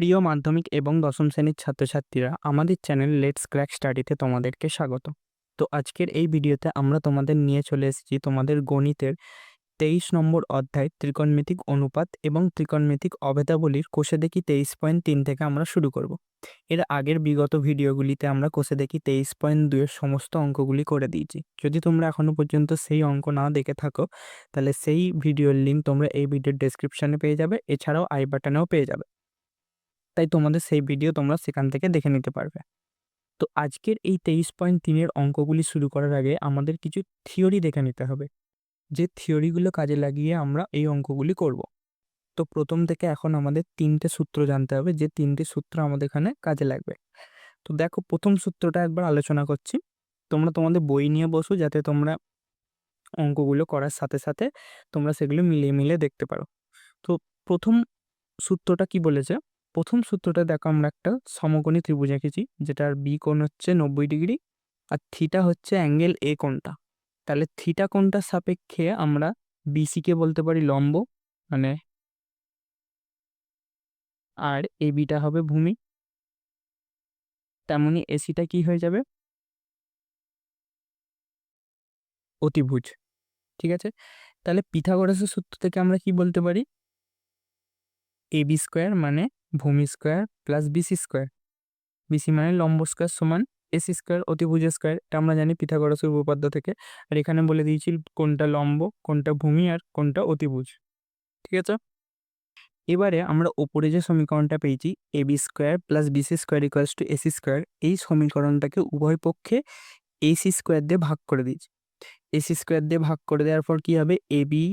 প্রিয় মাধ্যমিক এবং দশম শ্রেণির ছাত্রছাত্রীরা, আমাদের চ্যানেল লেটস ক্র্যাক স্টাডিতে তোমাদেরকে স্বাগত। তো আজকের এই ভিডিওতে আমরা তোমাদের নিয়ে চলে এসেছি তোমাদের গণিতের তেইশ নম্বর অধ্যায়, ত্রিকোণমিতিক অনুপাত এবং ত্রিকোণমিতিক অভেদাবলীর কোষে দেখি তেইশ পয়েন্ট তিন থেকে আমরা শুরু করব। এর আগের বিগত ভিডিওগুলিতে আমরা কোষে দেখি তেইশ পয়েন্ট দুইয়ের সমস্ত অঙ্কগুলি করে দিয়েছি। যদি তোমরা এখনও পর্যন্ত সেই অঙ্ক না দেখে থাকো, তাহলে সেই ভিডিওর লিঙ্ক তোমরা এই ভিডিওর ডেসক্রিপশানে পেয়ে যাবে, এছাড়াও আই বাটনেও পেয়ে যাবে। তাই তোমাদের সেই ভিডিও তোমরা সেখান থেকে দেখে নিতে পারবে। তো আজকের এই তেইশ পয়েন্ট তিনের অঙ্কগুলি শুরু করার আগে আমাদের কিছু থিওরি দেখে নিতে হবে। যে থিওরিগুলো কাজে লাগিয়ে আমরা এই অঙ্কগুলি করব। তো প্রথম থেকে এখন আমাদের তিনটে সূত্র জানতে হবে, যে তিনটে সূত্র আমাদের এখানে কাজে লাগবে। তো দেখো, প্রথম সূত্রটা একবার আলোচনা করছি। তোমরা তোমাদের বই নিয়ে বসো, যাতে তোমরা অঙ্কগুলো করার সাথে সাথে তোমরা সেগুলো মিলিয়ে মিলিয়ে দেখতে পারো। তো প্রথম সূত্রটা কি বলেছে? প্রথম সূত্রটা দেখো আমরা একটা সমকোণী ত্রিভুজ এঁকেছি, যেটার বি কোণ হচ্ছে নব্বই ডিগ্রি আর থিটা হচ্ছে অ্যাঙ্গেল এ কোণটা। তাহলে থিটা কোণটার সাপেক্ষে আমরা বিসিকে বলতে পারি লম্ব মানে আর এ বিটা হবে ভূমি। তেমনি এসিটা কি হয়ে যাবে? অতিভুজ, ঠিক আছে? তাহলে পিথাগোরাসের সূত্র থেকে আমরা কি বলতে পারি? এ বি স্কোয়ার মানে ভূমি square plus BC square. BC মানে লম্ব স্কোয়ার সমান এসি স্কোয়ার অতিভুজ স্কোয়ার, এটা আমরা জানি পিথাগোরাসের উপপাদ্য থেকে। আর এখানে বলে দিয়েছি কোনটা লম্ব, কোনটা ভূমি আর কোনটা অতিভুজ। ঠিক আছে? এবারে আমরা ওপরে যে সমীকরণটা পেয়েছি, A B square plus BC square equals to AC square, এই সমীকরণটাকে উভয় পক্ষে এসি স্কোয়ার দিয়ে ভাগ করে দিয়েছি। এসি স্কোয়ার দিয়ে ভাগ করে দেওয়ার পর কি হবে? এ বি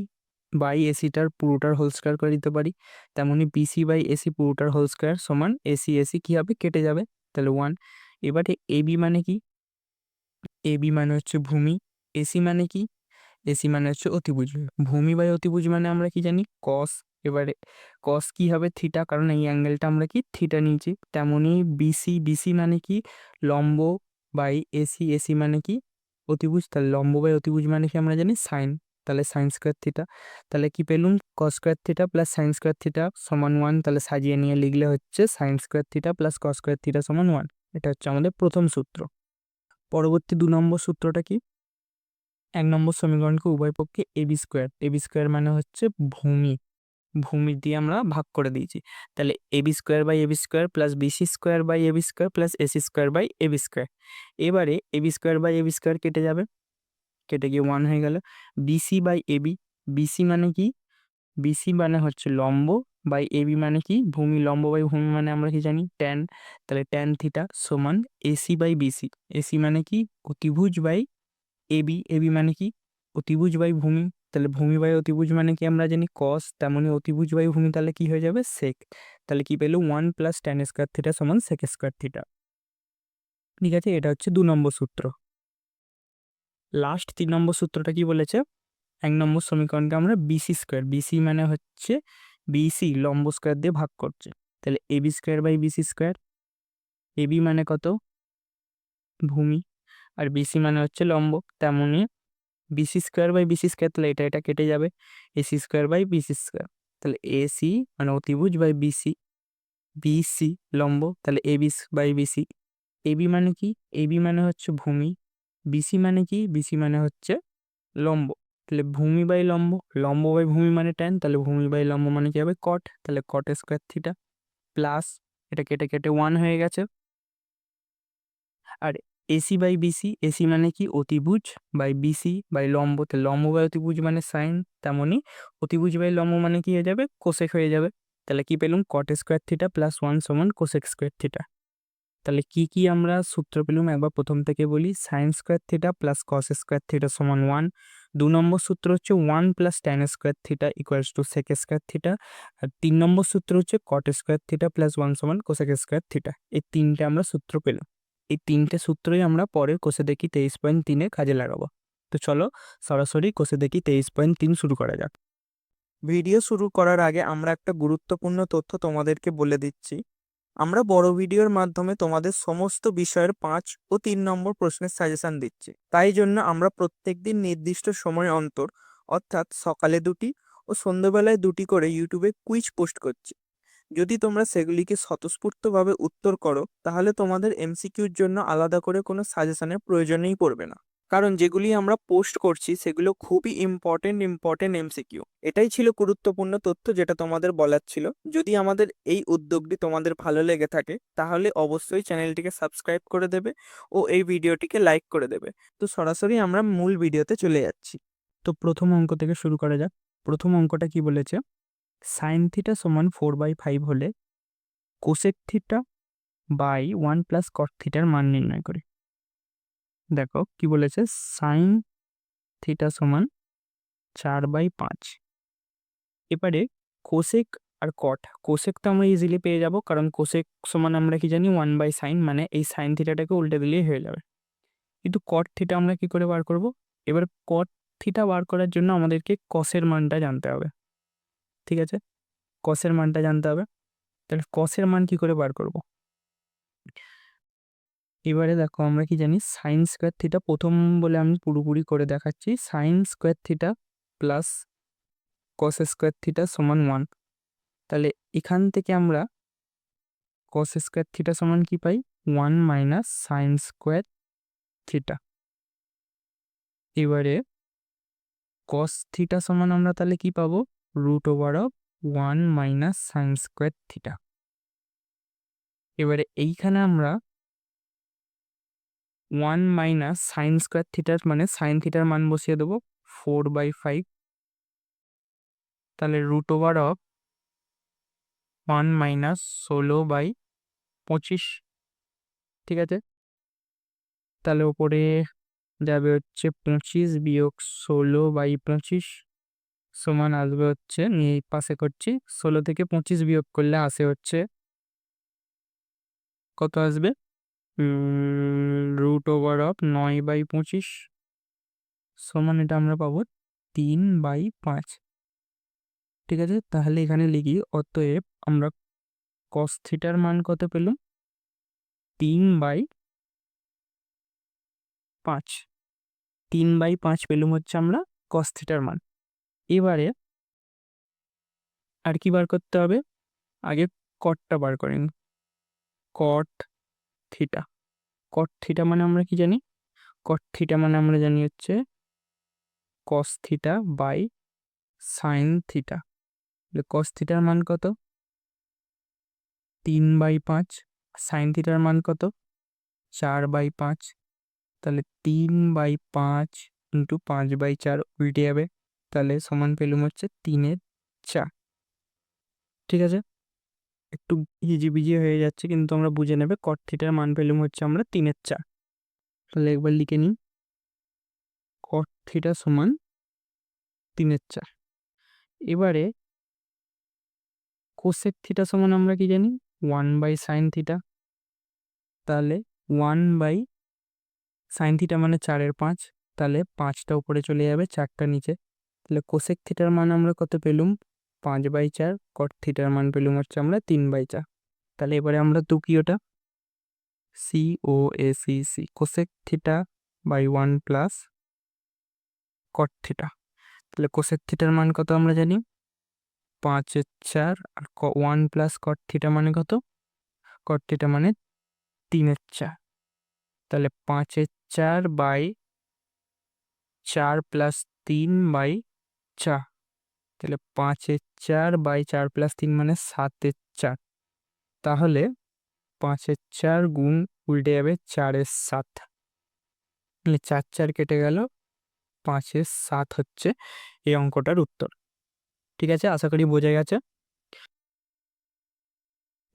বাই এসিটার পুরোটার হোল স্কোয়ার করে দিতে পারি। তেমনি বিসি বাই এসি পুরোটার হোল স্কোয়ার সমান এসি এসি কী হবে? কেটে যাবে। তাহলে ওয়ান এবারে এবি মানে কি? এবি মানে হচ্ছে ভূমি, এসি মানে কি? এসি মানে হচ্ছে অতিভুজ। ভূমি বাই অতিভুজ মানে আমরা কি জানি? কস এবারে কস কি হবে? থিটা কারণ এই অ্যাঙ্গেলটা আমরা কি? থিটা নিয়েছি। তেমনই বিসি বিসি মানে কি? লম্ব বাই এসি এসি মানে কি? অতিভুজ। তাহলে লম্ব বাই অতিভুজ মানে কি আমরা জানি? সাইন তাহলে সাইন স্কোয়ার থিটা তাহলে কি পেলুম? Cos square theta plus sine square theta সমান ওয়ান তাহলে সাজিয়ে নিয়ে লিখলে হচ্ছে sine square theta plus cos square theta সমান ওয়ান এটা হচ্ছে আমাদের প্রথম সূত্র। পরবর্তী দু নম্বর সূত্রটা কি? এক নম্বর সমীকরণকে উভয় পক্ষে এবি স্কোয়ার এবি স্কোয়ার মানে হচ্ছে ভূমি। ভূমি দিয়ে আমরা ভাগ করে দিয়েছি। তাহলে AB square by AB square plus BC square by AB square plus AC square by AB square এবারে AB square by AB square কেটে যাবে। কেটে গিয়ে ওয়ান হয়ে গেল। বিসি বাই এবি বিসি মানে কি? বিসি মানে হচ্ছে লম্ব বাই এবি মানে কি? ভূমি লম্ব বাই ভূমি মানে আমরা কি জানি? ট্যান তাহলে ট্যান থিটা সমান এসি বাই বিসি এসি মানে কি? অতিভুজ বাই এবি এবি মানে কি? অতিভুজ বাই ভূমি। তাহলে ভূমি বাই অতিভুজ মানে কি আমরা জানি? কস তেমনি অতিভুজ বাই ভূমি তাহলে কি হয়ে যাবে? সেক তাহলে কি পেল? One plus tan square theta সমান সেক স্কোয়ার থিটা ঠিক আছে? এটা হচ্ছে দু নম্বর সূত্র। লাস্ট তিন নম্বর সূত্রটা কি বলেছে? এক নম্বর সমীকরণকে আমরা বিসি স্কোয়ার বিসি মানে হচ্ছে বিসি লম্ব স্কোয়ার দিয়ে ভাগ করছে। তাহলে AB square by BC square AB মানে কত? ভূমি। আর বিসি মানে হচ্ছে লম্ব তেমনই BC square by BC square তাহলে এটা এটা কেটে যাবে। AC square by BC square তাহলে এসি মানে অতিভুজ বাই বিসি বিসি লম্ব, তাহলে এবি বাই বিসি এবি মানে কি? এবি মানে হচ্ছে ভূমি। বিসি মানে কি? বিসি মানে হচ্ছে লম্ব। তাহলে ভূমি বাই লম্ব। লম্ব বাই ভূমি মানে ট্যান তাহলে ভূমি বাই লম্ব মানে কি হবে? কট তাহলে কট স্কোয়ার থিটা প্লাস এটা কেটে কেটে ওয়ান হয়ে গেছে। আর এসি বাই বিসি এসি মানে কি? অতিভুজ বাই বিসি বাই লম্ব। তাহলে লম্ব বাই অতিভুজ মানে সাইন তেমনই অতিভুজ বাই লম্ব মানে কি হয়ে যাবে? কোসেক হয়ে যাবে। তাহলে কি পেলুম? Cot square theta plus one সমান কোসেক স্কোয়ার থিটা তাহলে কি কি আমরা সূত্র পেলুম? একবার প্রথম থেকে বলি sine square theta plus cos square theta সমান ওয়ান দু নম্বর সূত্র হচ্ছে one plus tan square theta equals to sec square theta আর তিন নম্বর সূত্র হচ্ছে cot square theta plus one সমান কোসেক স্কোয়ার থিটা এই তিনটে আমরা সূত্র পেলাম। এই তিনটে সূত্রই আমরা পরের কোষে দেখি তেইশ পয়েন্ট তিনে কাজে লাগাবো। তো চলো সরাসরি কোষে দেখি তেইশ পয়েন্ট তিন শুরু করা যাক। ভিডিও শুরু করার আগে আমরা একটা গুরুত্বপূর্ণ তথ্য তোমাদেরকে বলে দিচ্ছি। আমরা বড় ভিডিওর মাধ্যমে তোমাদের সমস্ত বিষয়ের পাঁচ ও তিন নম্বর প্রশ্নের সাজেশন দিচ্ছি। তাই জন্য আমরা প্রত্যেক দিন নির্দিষ্ট সময় অন্তর, অর্থাৎ সকালে দুটি ও সন্ধ্যেবেলায় দুটি করে ইউটিউবে কুইজ পোস্ট করছি। যদি তোমরা সেগুলিকে স্বতঃস্ফূর্তভাবে উত্তর করো, তাহলে তোমাদের এমসিকিউর জন্য আলাদা করে কোনো সাজেশনের প্রয়োজনেই পড়বে না। কারণ যেগুলি আমরা পোস্ট করছি সেগুলো খুবই ইম্পর্টেন্ট ইম্পর্টেন্ট এমসিকিউ এটাই ছিল গুরুত্বপূর্ণ তথ্য যেটা তোমাদের বলার ছিল। যদি আমাদের এই উদ্যোগটি তোমাদের ভালো লেগে থাকে, তাহলে অবশ্যই চ্যানেলটিকে সাবস্ক্রাইব করে দেবে ও এই ভিডিওটিকে লাইক করে দেবে। তো সরাসরি আমরা মূল ভিডিওতে চলে যাচ্ছি। তো প্রথম অঙ্ক থেকে শুরু করা যাক। প্রথম অঙ্কটা কি বলেছে? সাইন থিটা সমান ফোর বাই ফাইভ হলে cosec theta by one plus cot থিটার মান নির্ণয় করি। দেখো কি বলেছে? সাইন থিটা সমান চার বাই পাঁচ। এবারে কোসেক আর কট কোসেক তো আমরা ইজিলি পেয়ে যাব, কারণ কোসেক সমান আমরা কি জানি? ওয়ান বাই সাইন মানে এই সাইন থিটাটাকে উল্টে দিলেই হয়ে যাবে। কিন্তু কট থিটা আমরা কি করে বার করব? এবার কট থিটা বার করার জন্য আমাদেরকে কসের মানটা জানতে হবে। ঠিক আছে? কসের মানটা জানতে হবে। তাহলে কসের মান কি করে বার করব? এবারে দেখো আমরা কি জানি সাইন স্কোয়ার থিটা প্রথম বলে আমি পুরোপুরি করে দেখাচ্ছি। Sine square theta plus cos square theta সমান ওয়ান তাহলে এখান থেকে আমরা কস স্কোয়ার থিটা সমান কি পাই? One minus sine square theta এবারে কস থিটা সমান আমরা তাহলে কি পাবো? Root over of one minus sine square theta এবারে এইখানে আমরা ওয়ান মাইনাস সাইন স্কোয়ার থিটার মানে সাইন থিটার মান বসিয়ে দেবো ফোর বাই ফাইভ তাহলে root over of one minus ষোলো বাই পঁচিশ, ঠিক আছে? তাহলে ওপরে যাবে হচ্ছে পঁচিশ বিয়োগ ষোলো বাই পঁচিশ, সমান আসবে হচ্ছে, নিয়ে পাশে করছি, ষোলো থেকে পঁচিশ বিয়োগ করলে আসে হচ্ছে, কত আসবে? রুট ওভার অফ নয় বাই পঁচিশ সমান এটা আমরা পাবো তিন বাই পাঁচ। ঠিক আছে? তাহলে এখানে লিখি, অতএব আমরা কস থিটার মান কত পেলাম? তিন বাই পাঁচ। তিন বাই পাঁচ পেলুম হচ্ছে আমরা কস থিটার মান। এবারে আর কি বার করতে হবে? আগে কটটা বার করেন। কট থিটা কট থিটা মানে আমরা কি জানি? কট থিটা মানে আমরা জানি হচ্ছে cos theta by sine theta cos থিটার মান কত? তিন বাই পাঁচ। সাইন থিটার মান কত? চার বাই পাঁচ। তাহলে তিন বাই পাঁচ ইন্টু পাঁচ বাই চার উল্টে যাবে। তাহলে সমান পেলুম হচ্ছে তিনের চার। ঠিক আছে? একটু হিজিবিজি হয়ে যাচ্ছে, কিন্তু আমরা বুঝে নেবে কট থিটার মান পেলুম হচ্ছে আমরা তিনের চার। তাহলে একবার লিখে নিই। কট থিটা সমান তিনের চার। এবারে কোসেক থিটা সমান আমরা কি জানি? ওয়ান বাই সাইন থিটা তাহলে ওয়ান বাই সাইন থিটা মানে চারের পাঁচ। তাহলে পাঁচটা উপরে চলে যাবে, চারটা নিচে। তাহলে কোসেক থিটার মান আমরা কত পেলুম? পাঁচ বাই চার কট থিটার মান পেলুম হচ্ছে আমরা তিন বাই চার। তাহলে এবারে আমরা তুকি ওটা। C O A C C cosec theta by one plus cot theta তাহলে কোসেক থিটার মান কত আমরা জানি? পাঁচের চার আর ওয়ান প্লাস কট থিটা মানে কত? কট থিটা মানে তিনের চার। তাহলে পাঁচের চার বাই চার প্লাস তিন বাই চার। তাহলে পাঁচের চার বাই চার প্লাস তিন মানে সাতের চার। তাহলে পাঁচের চার গুণ উল্টে যাবে চারের সাত। তাহলে চার চার কেটে গেল, পাঁচের সাত হচ্ছে এই অঙ্কটার উত্তর। ঠিক আছে? আশা করি বোঝা গেছে।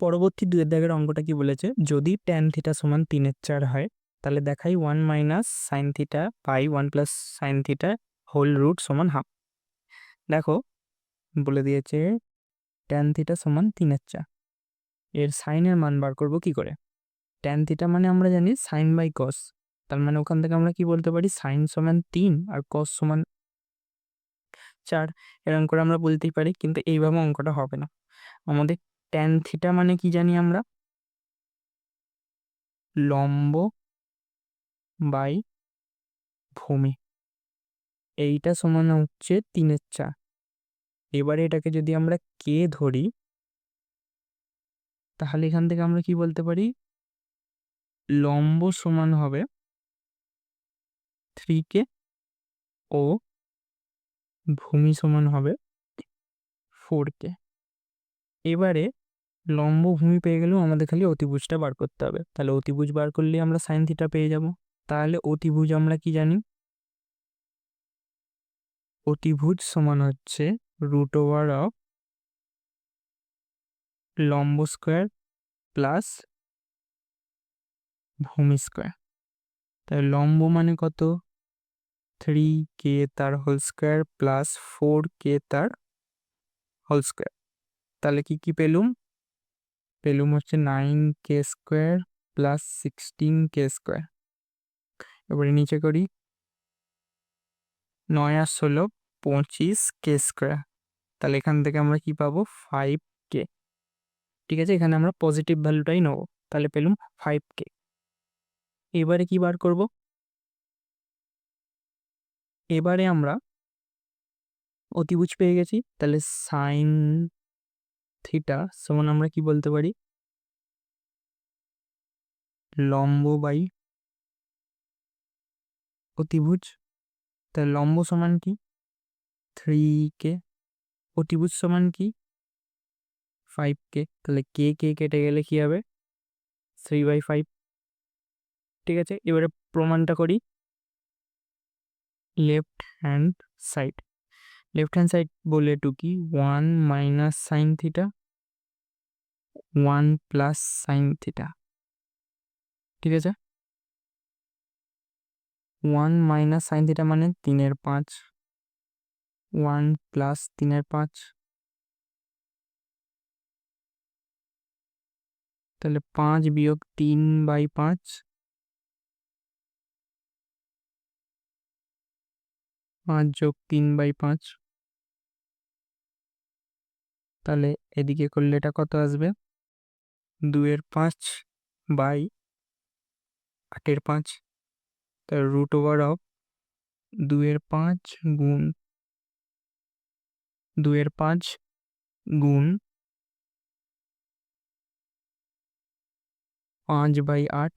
পরবর্তী দুয়ের দাগের অঙ্কটা কি বলেছে? যদি ট্যান থিটা সমান তিনের চার হয়, তাহলে দেখাই one minus sine theta by one plus sine theta whole root সমান হাফ দেখো বলে দিয়েছে ট্যান থিটা সমান তিনের চা এর সাইনের মান বার করব কি করে? ট্যান থিটা মানে আমরা জানি সাইন বাই কস তার মানে ওখান থেকে আমরা কি বলতে পারি? সাইন সমান তিন আর কস সমান চার। এরকম করে আমরা বলতেই পারি, কিন্তু এইভাবে অঙ্কটা হবে না। আমাদের ট্যান থিটা মানে কি জানি আমরা? লম্ব বাই ভূমি। এইটা সমান হচ্ছে তিনের চার। এবারে এটাকে যদি আমরা কে ধরি, তাহলে এখান থেকে আমরা কি বলতে পারি? লম্ব সমান হবে থ্রি কে ও ভূমি সমান হবে ফোর কে। এবারে লম্ব ভূমি পেয়ে গেলেও আমাদের খালি অতিভুজটা বার করতে হবে। তাহলে অতিভুজ বার করলে আমরা সাইন থিটা পেয়ে যাব। তাহলে অতিভুজ আমরা কি জানি? অতিভুজ সমান হচ্ছে রুট ওভার অফ লম্ব স্কোয়ার প্লাস ভূমি স্কোয়ার তাহলে লম্ব মানে কত? থ্রি কে তার হোল স্কোয়ার প্লাস ফোর কে তার হোল স্কোয়ার তাহলে কি কি পেলুম? পেলুম হচ্ছে নাইন কে স্কোয়ার প্লাস সিক্সটিন কে স্কোয়ার এবারে নিচে করি। নয় আর ষোলো, পঁচিশ কে স্কোয়ার তাহলে এখান থেকে আমরা কি পাবো? ফাইভ কে ঠিক আছে? এখানে আমরা পজিটিভ ভ্যালুটাই নেব। তাহলে পেলুম ফাইভ কে এবারে কি বার করব? এবারে আমরা অতিভুজ পেয়ে গেছি। তাহলে সাইন থিটা সমান আমরা কি বলতে পারি? লম্ব বাই অতিভুজ। তাহলে লম্ব সমান কি? থ্রি কে অতিভুজ সমান কি? ফাইভ কে তাহলে কে কে কেটে গেলে কি হবে? থ্রি বাই ফাইভ ঠিক আছে? এবারে প্রমাণটা করি। Left hand side left hand side বলে টু কি? One minus sine theta one plus sine theta ঠিক আছে? ওয়ান মাইনাস সাইন থিটা মানে তিনের পাঁচ। ওয়ান প্লাস তিনের পাঁচ। তাহলে পাঁচ বিয়োগ তিন বাই পাঁচ। পাঁচ যোগ তিন বাই পাঁচ। তাহলে এদিকে করলে এটা কত আসবে? দুয়ের পাঁচ বাই আটের পাঁচ। তার রুট ওভার অফ দুয়ের পাঁচ গুণ দুয়ের পাঁচ গুণ পাঁচ বাই আট,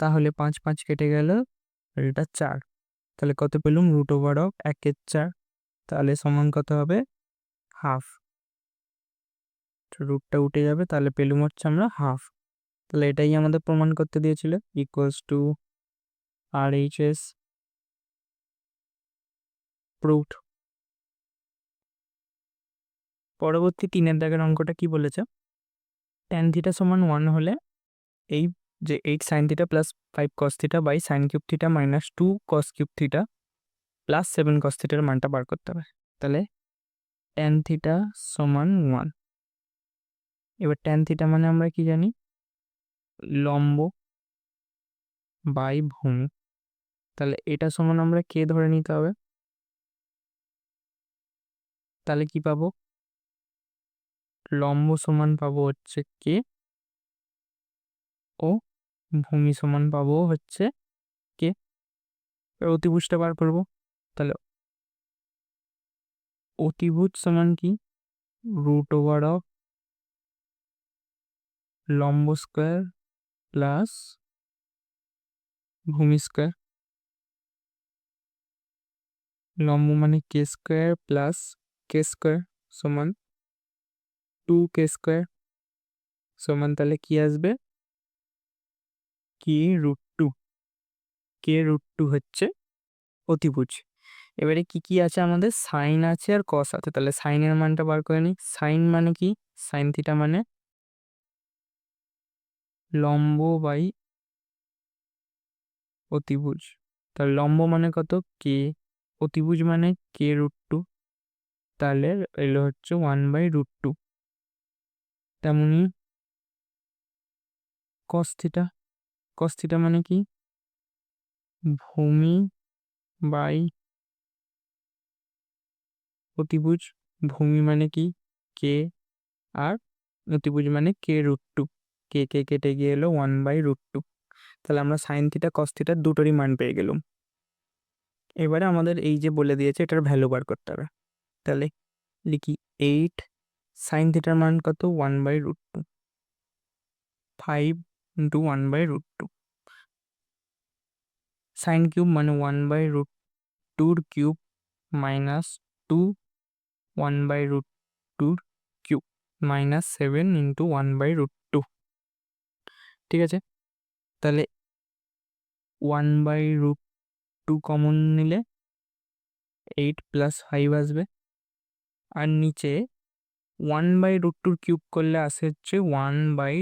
তাহলে পাঁচ পাঁচ কেটে গেল এটা চার। তাহলে কত পেলুম? রুট ওভার অফ একের চার, তাহলে সমান কত হবে? হাফ। রুটটা উঠে যাবে, তাহলে পেলুম হচ্ছে আমরা হাফ। তাহলে এটাই আমাদের প্রমাণ করতে দিয়েছিল। Equals to R H S proved পরবর্তী তিনের দাগের অঙ্কটা কি বলেছে? ট্যান থিটা সমান ওয়ান হলে এই যে eight sine theta plus five cos theta by sine cube theta minus two cos cube theta plus seven cos থিটার মানটা বার করতে হবে। তাহলে ট্যান থিটা সমান ওয়ান এবার ট্যান থিটা মানে আমরা কি জানি? লম্ব বাই ভূমি। তাহলে এটা সমান আমরা কে ধরে নিতে হবে? তাহলে কি পাবো? লম্ব সমান পাবো হচ্ছে কে? ও, ভূমি সমান পাবো হচ্ছে কে? অতিভুজটা বার করব। তাহলে অতিভুজ সমান কি? রুট ওভার অফ লম্ব স্কোয়ার প্লাস ভূমি স্কোয়ার। লম্ব মানে কে স্কোয়ার প্লাস কে স্কোয়ার সমান টু কে স্কোয়ার সমান তাহলে কি আসবে কে রুট টু কে রুট টু হচ্ছে অতিভুজ এবারে কি কি আছে আমাদের সাইন আছে আর কস আছে তাহলে সাইনের মানটা বার করে নিই সাইন মানে কি সাইন থিটা মানে লম্ব বাই অতিভুজ তাহলে লম্ব মানে কত কে অতিভুজ মানে কে রুট টু তাহলে এলো হচ্ছে ওয়ান বাই রুট টু তেমনি কস থিটা কস থিটা মানে কি? ভূমি বাই অতিভুজ। ভূমি মানে কি? কে আর অতিভুজ মানে কে রুট টু কে কে কেটে গিয়ে এলো ওয়ান বাই রুট টু তাহলে আমরা সাইন থিটা কস থিটার দুটোরই মান পেয়ে গেলাম। এবারে আমাদের এই যে বলে দিয়েছে, এটার ভ্যালু বার করতে হবে। তাহলে লিখি এইট সাইন থিটার মান কত? One by root two five into one by root two sine cube মানে one by root tour cube minus two one by root tour cube minus seven into one by root two ঠিক আছে? তাহলে one by root two common নিলে eight plus five আসবে। আর নিচে one by root টুর cube করলে আসে হচ্ছে one by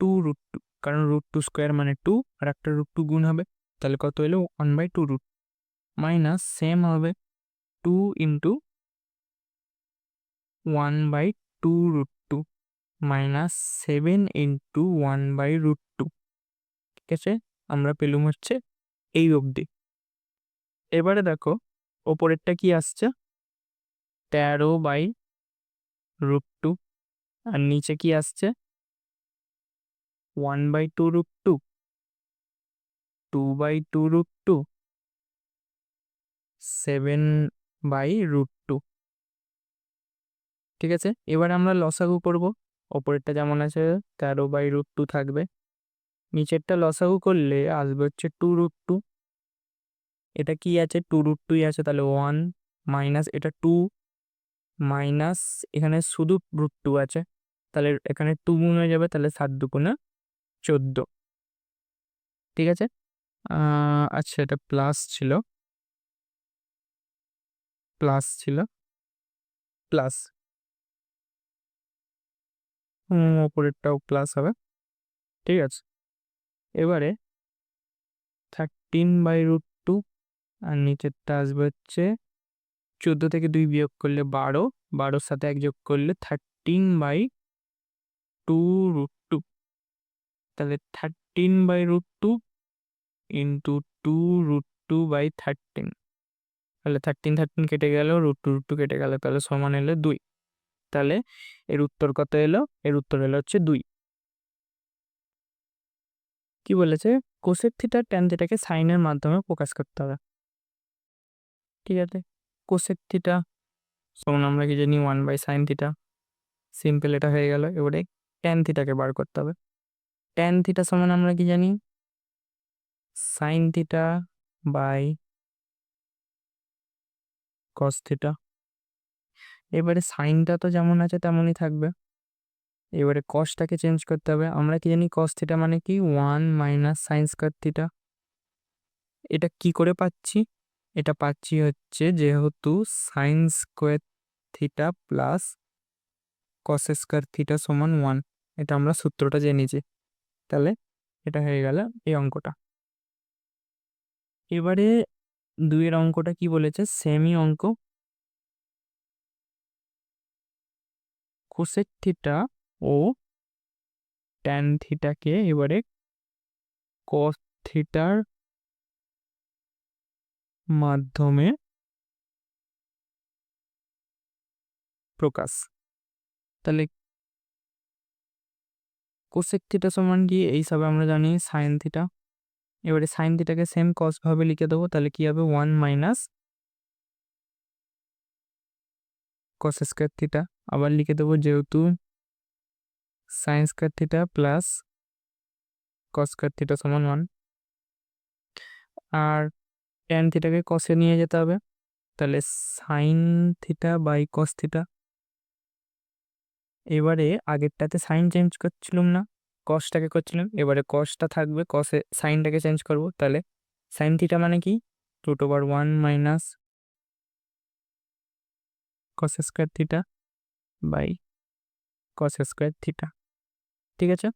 two root two কারণ রুট টু স্কোয়ার মানে টু আর একটা রুট টু গুণ হবে, তাহলে কত এলো? One by two root minus same হবে two into one by two root two minus seven into one by root two ঠিক আছে? আমরা পেলুম হচ্ছে এই অবধি। এবারে দেখো, ওপরেরটা কি আসছে? তেরো বাই রুট টু আর নিচে কি আসছে? One by two root two two by two root two seven by root two ঠিক আছে? এবার আমরা লসাগু করব। ওপরেরটা যেমন আছে, তেরো বাই রুট টু থাকবে। নিচেরটা লসাগু করলে আসবে হচ্ছে টু রুট টু এটা কি আছে? টু রুট টুই আছে, তাহলে ওয়ান মাইনাস এটা টু মাইনাস এখানে শুধু রুট টু আছে, তাহলে এখানে টু গুণ হয়ে যাবে, তাহলে সাত দুগুণে চোদ্দ। ঠিক আছে? আচ্ছা এটা প্লাস ছিল। প্লাস ছিল। প্লাস ওপরেরটাও প্লাস হবে। ঠিক আছে? এবারে থার্টিন বাই রুট টু আর নিচেরটা আসবে হচ্ছে চোদ্দ থেকে দুই বিয়োগ করলে বারো, বারোর সাথে এক যোগ করলে thirteen by two root two তাহলে thirteen by root two into two root two by thirteen তাহলে থার্টিন থার্টিন কেটে গেল রুট টু রুট টু কেটে গেল, তাহলে সমান এলো দুই। তাহলে এর উত্তর কত এলো? এর উত্তর এলো হচ্ছে দুই। কি বলেছে? কোসেক থিটা ট্যান থিটাকে সাইনের মাধ্যমে প্রকাশ করতে হবে। ঠিক আছে? কোসেক থিটা সমান আমরা কি জানি one by sine theta simple এটা হয়ে গেল। এবারে ট্যান থিটাকে বার করতে হবে। ট্যান থিটা সমান আমরা কি জানি? Sine theta by cos theta এবারে সাইনটা তো যেমন আছে তেমনই থাকবে। এবারে কসটাকে চেঞ্জ করতে হবে। আমরা কি জানি কস থিটা মানে কি? One minus sine square theta এটা কি করে পাচ্ছি? এটা পাচ্ছি হচ্ছে যেহেতু sine square theta plus cos square theta সমান ওয়ান এটা আমরা সূত্রটা জেনেছি তাহলে এটা হয়ে গেল এই অঙ্কটা। এবারে দুইয়ের অঙ্কটা কি বলেছে? সেমি অঙ্ক। কোসেক থিটা ও ট্যান থিটাকে এবারে কস থিটার মাধ্যমে প্রকাশ। তাহলে কোসেক থিটা সমান কি? এই সব আমরা জানি সাইন থিটা এবারে সাইন থিটাকে সেম কস ভাবে লিখে দেবো, তাহলে কি হবে? One minus cos square theta আবার লিখে দেবো যেহেতু sine square theta plus cos square theta সমান ওয়ান আর ট্যান থিটাকে কসে নিয়ে যেতে হবে। তাহলে sine theta by cos theta এবারে আগেরটাতে সাইন চেঞ্জ করছিলাম না কসটাকে করছিলাম, এবারে কসটা থাকবে কসে সাইনটাকে চেঞ্জ করব। তাহলে সাইন থিটা মানে কি? Root over one minus cos square theta by cos square theta ঠিক আছে?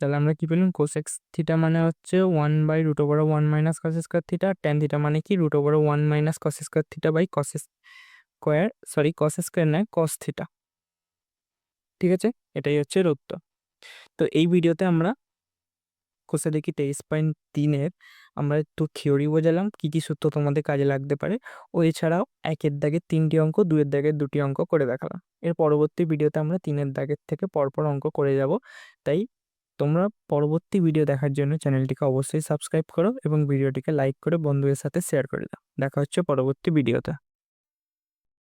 তাহলে আমরা কি পেলাম? কোসেক্স থিটা মানে হচ্ছে one by root over one minus cos square theta tan theta মানে কি? Root over one minus cos square theta by cos square sorry cos square নয় কস থিটা ঠিক আছে? এটাই হচ্ছে রুত্ত তো এই ভিডিওতে আমরা কোষে দেখি তেইশ পয়েন্ট তিনের। আমরা একটু থিওরি বোঝালাম, কী কী সূত্র তোমাদের কাজে লাগতে পারে। ও এছাড়াও একের দাগের তিনটি অঙ্ক দুয়ের দাগের দুটি অঙ্ক করে দেখালাম। এর পরবর্তী ভিডিওতে আমরা তিনের দাগের থেকে পরপর অঙ্ক করে যাব। তাই তোমরা পরবর্তী ভিডিও দেখার জন্য চ্যানেলটিকে অবশ্যই সাবস্ক্রাইব করো এবং ভিডিওটিকে লাইক করে বন্ধুদের সাথে শেয়ার করে দাও। দেখা হচ্ছে পরবর্তী ভিডিওতে